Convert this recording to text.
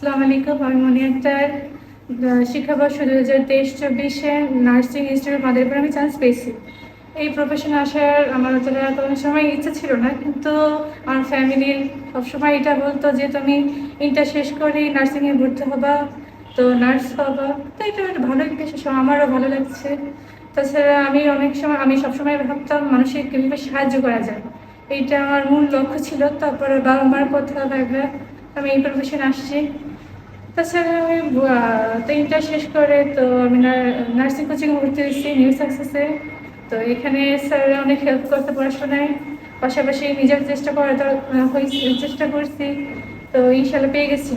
আসসালামু আলাইকুম। আমি মনি আক্তার। শিক্ষাবর্ষ দু হাজার তেইশ চব্বিশে নার্সিং ইনস্টিটিউট মাদারীপুর আমি চান্স পেয়েছি। এই প্রফেশনে আসার আমার অতটা কোনো সময় ইচ্ছা ছিল না, কিন্তু আমার ফ্যামিলির সবসময় এটা বলতো যে, তুমি ইন্টার শেষ করে নার্সিংয়ে ভর্তি হবা, তো নার্স হবা। তো এটা একটা ভালো পেশা আমারও ভালো লাগছে। তাছাড়া আমি অনেক সময়, আমি সবসময় ভাবতাম মানুষের কীভাবে সাহায্য করা যায়। এইটা আমার মূল লক্ষ্য ছিল। তারপরে বাবা মার কথা ভেবে আমি এই প্রফেশনে আসছি। তাছাড়া আমি তো ইন্টার শেষ করে তো আমি নার্সিং কোচিং ভর্তি হয়েছি নিউ সাকসেসে তো এখানে স্যার অনেক হেল্প করতে পড়াশোনায়। পাশাপাশি নিজের চেষ্টা দর- চেষ্টা করছি। তো ইনশাল্লাহ পেয়ে গেছি।